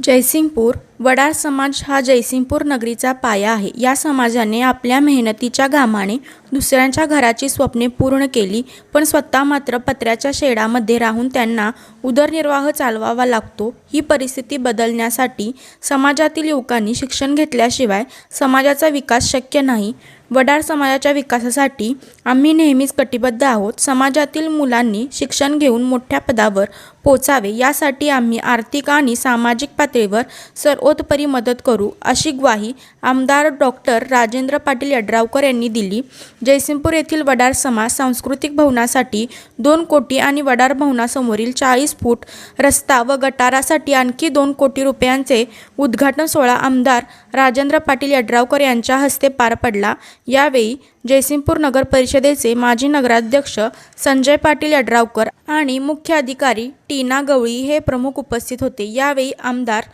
जयसिंगपूर वडार समाज हा जयसिंगपूर नगरीचा पाया आहे. या समाजाने आपल्या मेहनतीच्या घामाने दुसऱ्यांच्या घराची स्वप्ने पूर्ण केली पण स्वतः मात्र पत्र्याच्या शेडामध्ये राहून त्यांना उदरनिर्वाह चालवावा लागतो. ही परिस्थिती बदलण्यासाठी समाजातील युवकांनी शिक्षण घेतल्याशिवाय समाजाचा विकास शक्य नाही. वडार समाजाच्या विकासासाठी आम्ही नेहमीच कटिबद्ध आहोत. समाजातील मुलांनी शिक्षण घेऊन मोठ्या पदावर पोचावे. यासाठी आम्ही आर्थिक आणि सामाजिक पातळीवर सर्वोतपरी मदत करू अशी ग्वाही आमदार डॉक्टर राजेंद्र पाटील यड्रावकर यांनी दिली. जयसिंगपूर येथील वडार समाज सांस्कृतिक भवनासाठी दोन कोटी आणि वडार भवनासमोरील चाळीस फूट रस्ता व गटारासाठी आणखी दोन कोटी रुपयांचे उद्घाटन सोहळा आमदार राजेंद्र पाटील यड्रावकर यांच्या हस्ते पार पडला. यावेळी जयसिंगपूर नगर परिषदेचे माजी नगराध्यक्ष संजय पाटील यड्रावकर आणि मुख्य अधिकारी टीना गवळी हे प्रमुख उपस्थित होते. यावेळी आमदार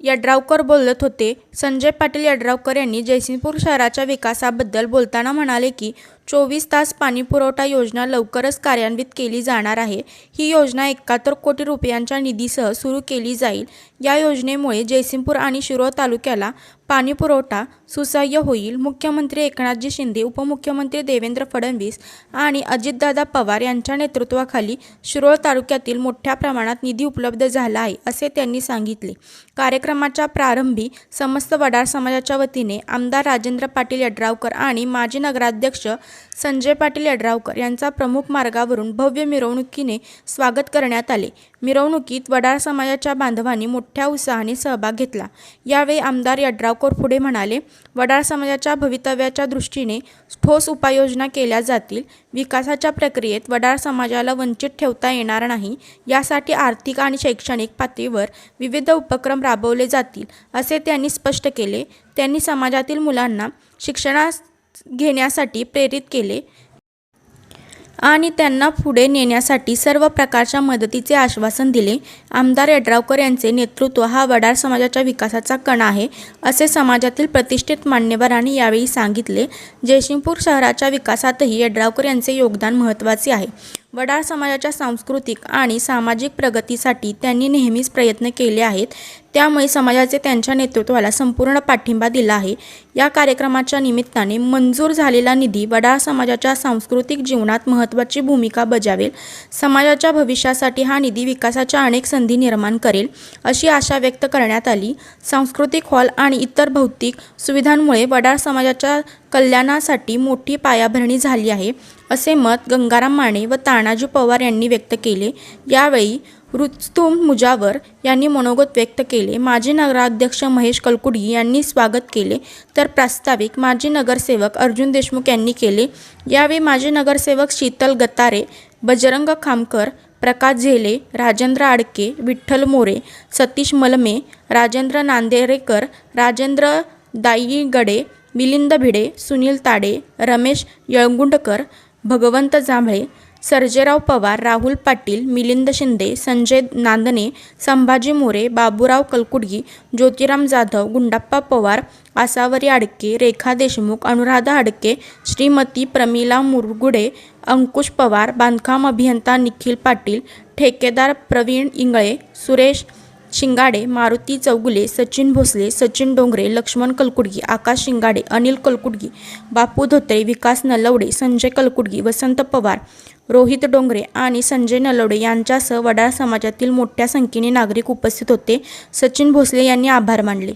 यड्रावकर बोलत होते. संजय पाटील यड्रावकर यांनी जयसिंगपूर शहराच्या विकासाबद्दल बोलताना म्हणाले की चोवीस तास पाणीपुरवठा योजना लवकरच कार्यान्वित केली जाणार आहे. ही योजना एकाहत्तर कोटी रुपयांच्या निधीसह सुरू केली जाईल. या योजनेमुळे जयसिंगपूर आणि शिरोळ तालुक्याला पाणीपुरवठा सुसह्य होईल. मुख्यमंत्री एकनाथजी शिंदे उपमुख्यमंत्री देवेंद्र फडणवीस आणि अजितदादा पवार यांच्या नेतृत्वाखाली शिरोळ तालुक्यातील मोठ्या प्रमाणात निधी उपलब्ध झाला आहे असे त्यांनी सांगितले. कार्यक्रमाच्या प्रारंभी समस्त वडार समाजाच्या वतीने आमदार राजेंद्र पाटील यड्रावकर आणि माजी नगराध्यक्ष संजय पाटील यड्रावकर यांचा प्रमुख मार्गावरून भव्य मिरवणुकीने स्वागत करण्यात आले. मिरवणुकीत वडार समाजाच्या बांधवांनी मोठ्या उत्साहाने सहभाग घेतला. यावेळी आमदार यड्रावकर पुढे म्हणाले वडार समाजाच्या भवितव्याच्या दृष्टीने ठोस उपाययोजना केल्या जातील. विकासाच्या प्रक्रियेत वडार समाजाला वंचित ठेवता येणार नाही. यासाठी आर्थिक आणि शैक्षणिक पातळीवर विविध उपक्रम राबवले जातील असे त्यांनी स्पष्ट केले. त्यांनी समाजातील मुलांना शिक्षणास घेण्यासाठी प्रेरित केले. आणि त्यांना पुढे नेण्यासाठी सर्व प्रकारच्या मदतीचे आश्वासन दिले. आमदार यड्रावकर यांचे नेतृत्व हा वडार समाजाच्या विकासाचा कणा आहे असे समाजातील प्रतिष्ठित मान्यवरांनी यावेळी सांगितले. जयसिंगपूर शहराच्या विकासातही यड्रावकर यांचे योगदान महत्त्वाचे आहे. वडार समाजाच्या सांस्कृतिक आणि सामाजिक प्रगतीसाठी त्यांनी नेहमीच प्रयत्न केले आहेत. त्यामुळे समाजाचे त्यांच्या नेतृत्वाला संपूर्ण पाठिंबा दिला आहे. या कार्यक्रमाच्या निमित्ताने मंजूर झालेला निधी वडार समाजाच्या सांस्कृतिक जीवनात महत्त्वाची भूमिका बजावेल. समाजाच्या भविष्यासाठी हा निधी विकासाच्या अनेक संधी निर्माण करेल अशी आशा व्यक्त करण्यात आली. सांस्कृतिक हॉल आणि इतर भौतिक सुविधांमुळे वडार समाजाच्या कल्याणासाठी मोठी पायाभरणी झाली आहे. असे मत गंगाराम माने व तानाजी पवार यांनी व्यक्त केले. यावेळी रुस्तुम मुजावर यांनी मनोगत व्यक्त केले. माजी नगराध्यक्ष महेश कलकुडी यांनी स्वागत केले. तर प्रास्ताविक माजी नगरसेवक अर्जुन देशमुख यांनी केले. यावेळी माजी नगरसेवक शीतल गतारे बजरंग खामकर प्रकाश झेले राजेंद्र आडके विठ्ठल मोरे सतीश मलमे राजेंद्र नांदेरेकर राजेंद्र दाईगडे मिलिंद भिडे सुनील ताडे रमेश यळगुंडकर भगवंत जांभळे सर्जेराव पवार राहुल पाटील मिलिंद शिंदे संजय नांदणे संभाजी मोरे बाबूराव कलकुडगी ज्योतिराम जाधव गुंडाप्पा पवार आसावरी आडके रेखा देशमुख अनुराधा आडके श्रीमती प्रमिला मुरगुडे अंकुश पवार बांधकाम अभियंता निखिल पाटील ठेकेदार प्रवीण इंगळे सुरेश शिंगाडे मारुती चौगुले सचिन भोसले सचिन डोंगरे लक्ष्मण कलकुडगी आकाश शिंगाडे अनिल कलकुडगी बापू धोत्रे विकास नलवडे संजय कलकुडगी वसंत पवार रोहित डोंगरे आणि संजय नलवडे यांच्यासह वडार समाजातील मोठ्या संख्येने नागरिक उपस्थित होते. सचिन भोसले यांनी आभार मानले.